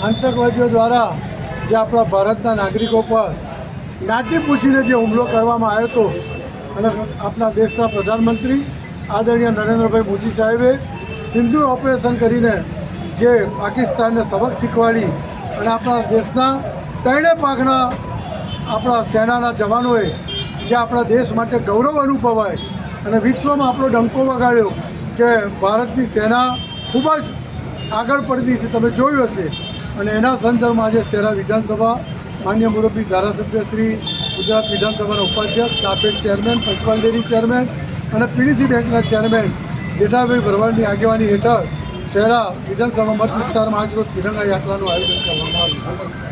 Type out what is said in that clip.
આતંકવાદીઓ દ્વારા જે આપણા ભારતના નાગરિકો પર જ્ઞાતિ પૂછીને જે હુમલો કરવામાં આવ્યો હતો અને આપણા દેશના પ્રધાનમંત્રી આદરણીય નરેન્દ્રભાઈ મોદી સાહેબે સિંદૂર ઓપરેશન કરીને જે પાકિસ્તાનને સબક શીખવાડી અને આપણા દેશના ત્રણે પાકના આપણા સેનાના જવાનોએ જે આપણા દેશ માટે ગૌરવ અનુભવાય અને વિશ્વમાં આપણો ડંકો વગાડ્યો કે ભારતની સેના ખૂબ જ આગળ પડતી છે. તમે જોયું હશે અને એના સંદર્ભમાં આજે શહેરા વિધાનસભા માન્ય મુરબ્બી ધારાસભ્ય શ્રી ગુજરાત વિધાનસભાના ઉપાધ્યક્ષ કાપેટ ચેરમેન પંચમહાલ ડેરી ચેરમેન અને પીડીસી બેંકના ચેરમેન જેઠાભાઈ ભરવાડની આગેવાની હેઠળ શહેરા વિધાનસભા મત વિસ્તારમાં આજરોજ તિરંગા યાત્રાનું આયોજન કરવામાં આવ્યું.